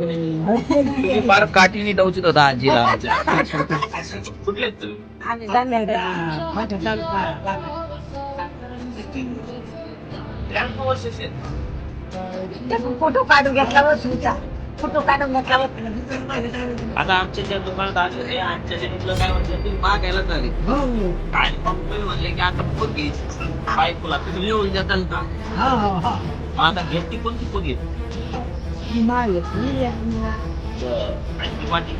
तुम्ही फार काठीने टवचित होता आजीला. कुठले? आम्ही फोटो काढून घेतला फोटो काढून घेतला आता आमच्या ज्या दुकानात आले ते आमच्या जनीतलं काय म्हटलं तुम्ही मागायला झाले काय मग तुम्ही म्हणले की आता पोत घ्यायची बायकोला तुम्ही लिहून जाताल का? मग आता घेतली कोणती घेतली आणि ती वाटी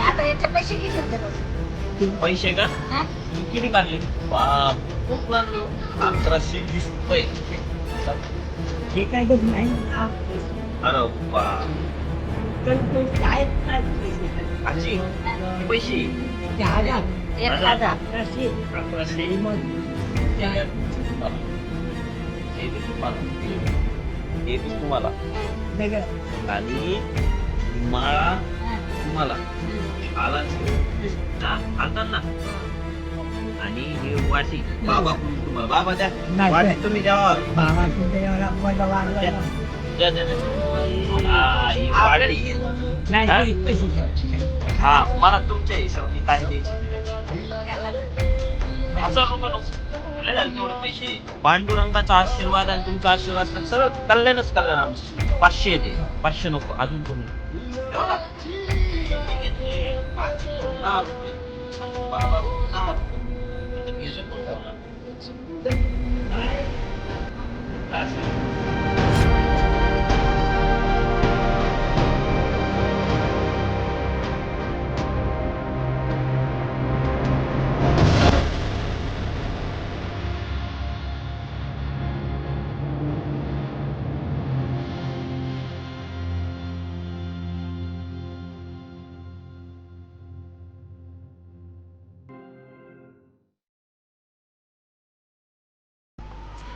आता याचे पैसे किती पैसे का हा? तुम्ही किती काढले बाप खूप लागलो अकराशे वीस रुपये हे काय घेत नाही अरे बाप आजी किती पैसे एक हजार अकराशे अकराशे हे दे तुम्हाला हे दे तुम्हाला वेगळं. आणि माळा तुम्हाला. आला आता ना आणि ही वाटी बाबा तुम्हाला? बाबा द्या. नाही, नाही. तुम्ही द्यावा बाबा तुमच्या एवढा मोठा वाढला द्या. द्या, द्या, द्या. हा, ही? नाही. हा मला तुमच्या हिशोबाने काय द्यायचे? हजार रुपये नको. लय झाले तेवढे पैसे पांडुरंगाचा आशीर्वाद आणि तुमचा आशीर्वाद तर सरळ कल्याणच कल्याण आमचं पाचशे येते पाचशे नको अजून कमी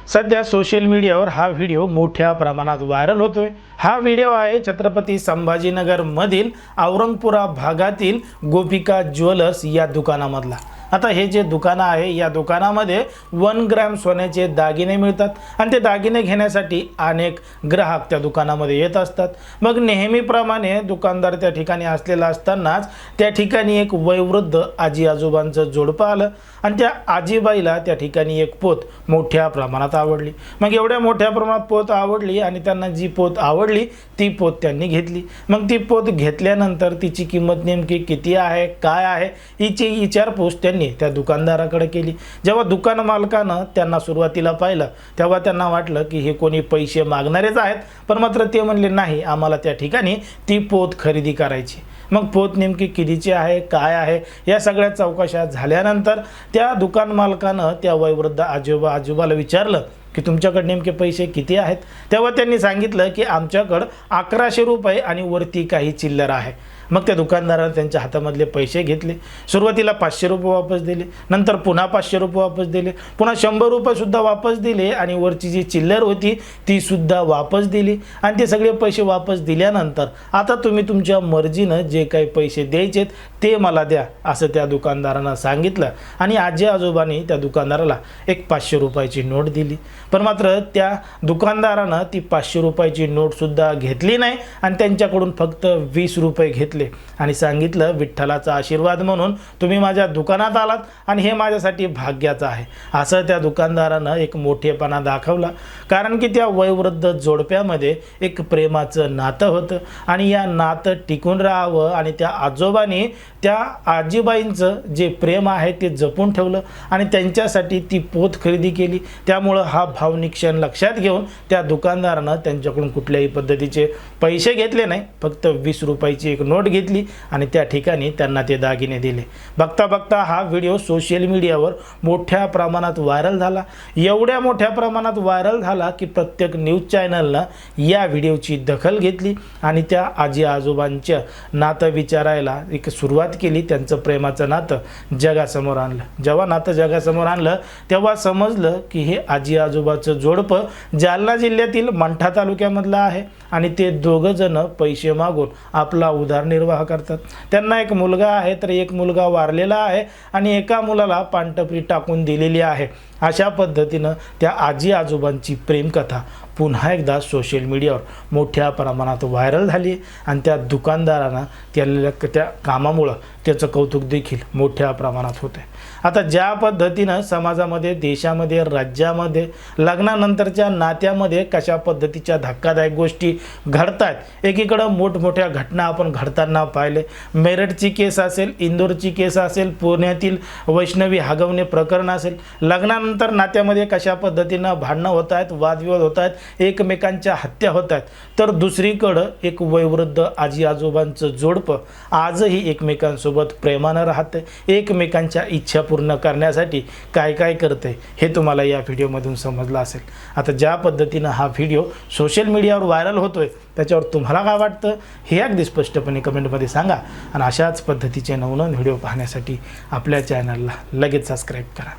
सध्या सोशल मीडियावर हा व्हिडिओ मोठ्या प्रमाणात व्हायरल होतोय. हा व्हिडिओ आहे छत्रपती संभाजीनगरमधील औरंगपुरा भागातील गोपिका ज्वेलर्स या दुकानामधला. आता हे जे दुकानं आहे या दुकानामध्ये वन ग्रॅम सोन्याचे दागिने मिळतात. आणि ते दागिने घेण्यासाठी अनेक ग्राहक त्या दुकानामध्ये येत असतात. मग नेहमीप्रमाणे दुकानदार त्या ठिकाणी असलेला असतानाच त्या ठिकाणी एक वयवृद्ध आजी आजोबांचं जोडपं आलं. आणि त्या आजीबाईला त्या ठिकाणी एक पोत मोठ्या प्रमाणात आवडली. मग एवढ्या मोठ्या प्रमाणात पोत आवडली आणि त्यांना जी पोत आवडली ती पोत त्यांनी घेतली. मग ती पोत घेतल्यानंतर तिची किंमत नेमकी किती आहे काय आहे हिची विचारपूस त्यांनी त्या दुकानदाराकडे केली. जेव्हा दुकान मालकानं त्यांना सुरुवातीला पाहिलं तेव्हा त्यांना वाटलं की हे कोणी पैसे मागणारेच आहेत. पण मात्र ते म्हणले नाही आम्हाला त्या ठिकाणी ती पोत खरेदी करायची मग पोत नेमकी कितीची आहे काय आहे या सगळ्या चौकशा झाल्यानंतर त्या दुकान मालकानं त्या वयवृद्ध आजोबा आजोबाला विचारलं की तुमच्याकडे नेमके पैसे किती आहेत? तेव्हा त्यांनी सांगितलं की आमच्याकडं अकराशे रुपये आणि वरती काही चिल्लर आहे. मग त्या दुकानदारानं त्यांच्या हातामधले पैसे घेतले. सुरुवातीला पाचशे रुपये वापस दिले. नंतर पुन्हा पाचशे रुपये वापस दिले. पुन्हा शंभर रुपयेसुद्धा वापस दिले आणि वरची जी चिल्लर होती तीसुद्धा वापस दिली. आणि ते सगळे पैसे वापस दिल्यानंतर आता तुम्ही तुमच्या मर्जीनं जे काही पैसे द्यायचेत ते मला द्या असं त्या दुकानदारानं सांगितलं. आणि आजी आजोबांनी त्या दुकानदाराला एक पाचशे रुपयाची नोट दिली. पण मात्र त्या दुकानदारानं ती पाचशे रुपयाची नोटसुद्धा घेतली नाही आणि त्यांच्याकडून फक्त वीस रुपये घेतले. आणि सांगितलं विठ्ठलाचा आशीर्वाद म्हणून तुम्ही माझ्या दुकानात आलात आणि हे माझ्यासाठी भाग्याचं आहे. असं त्या दुकानदारानं एक मोठेपणा दाखवला. कारण की त्या वयोवृद्ध जोडप्यामध्ये एक प्रेमाचं नातं होतं. आणि या नातं टिकून राहावं आणि त्या आजोबांनी त्या आजीबाईंचं जे प्रेम आहे ते जपून ठेवलं आणि त्यांच्यासाठी ती पोत खरेदी केली. त्यामुळं हा भावनिक क्षण लक्षात घेऊन त्या दुकानदारानं त्यांच्याकडून कुठल्याही पद्धतीचे पैसे घेतले नाही. फक्त वीस रुपयाची एक नोट घेतली आणि त्या ठिकाणी त्यांना ते दागिने दिले. बघता बघता हा व्हिडिओ सोशल मीडियावर मोठ्या प्रमाणात व्हायरल झाला. एवढ्या मोठ्या प्रमाणात व्हायरल झाला की प्रत्येक न्यूज चॅनलनं या व्हिडिओची दखल घेतली आणि त्या आजी आजोबांच्या नातं विचारायला एक सुरुवात केली त्यांचं प्रेमाचं नातं जगासमोर आणलं. जेव्हा नातं जगासमोर आणलं तेव्हा समजलं की हे आजी आजोबाचं जोडपं जालना जिल्ह्यातील मंठा तालुक्यामधलं आहे. आणि ते दोघंजणं पैसे मागून आपला उदारनिर्वाह करतात. त्यांना एक मुलगा आहे तर एक मुलगा वारलेला आहे आणि एका मुलाला पानटपरी टाकून दिलेली आहे. अशा पद्धतीनं त्या आजी आजोबांची प्रेमकथा पुन्हा एकदा सोशल मीडियावर मोठ्या प्रमाणात व्हायरल झाली आणि त्या दुकानदारांना त्याला त्या कामामुळं त्याचं कौतुक देखील मोठ्या प्रमाणात होतं आहे आता ज्या पद्धतीनं समाजामध्ये देशामध्ये राज्यामध्ये लग्नानंतरच्या नात्यामध्ये कशा पद्धतीच्या धक्कादायक गोष्टी घडत आहेत एकीकडं मोठमोठ्या घटना आपण घडताना पाहिले. मेरठची केस असेल इंदोरची केस असेल पुण्यातील वैष्णवी हागवणे प्रकरण असेल लग्नानंतर नात्यामध्ये कशा पद्धतीनं भांडणं होत आहेत वादविवाद होत आहेत एकमेकांच्या हत्या होत आहेत तर दुसरीकडं एक वयोवृद्ध आजी आजोबांचं जोडपं आजही एकमेकांसोबत प्रेमानं राहतं एकमेकांच्या इच्छा पूर्ण करण्यासाठी काय काय करते हे तुम्हाला या व्हिडिओमधून समजलं असेल. आता ज्या पद्धतीनं हा व्हिडिओ सोशल मीडियावर व्हायरल होतो आहे त्याच्यावर तुम्हाला काय वाटतं? हे अगदी स्पष्टपणे कमेंटमध्ये सांगा. आणि अशाच पद्धतीचे नवनवीन व्हिडिओ पाहण्यासाठी आपल्या चॅनलला लगेच सबस्क्राईब करा.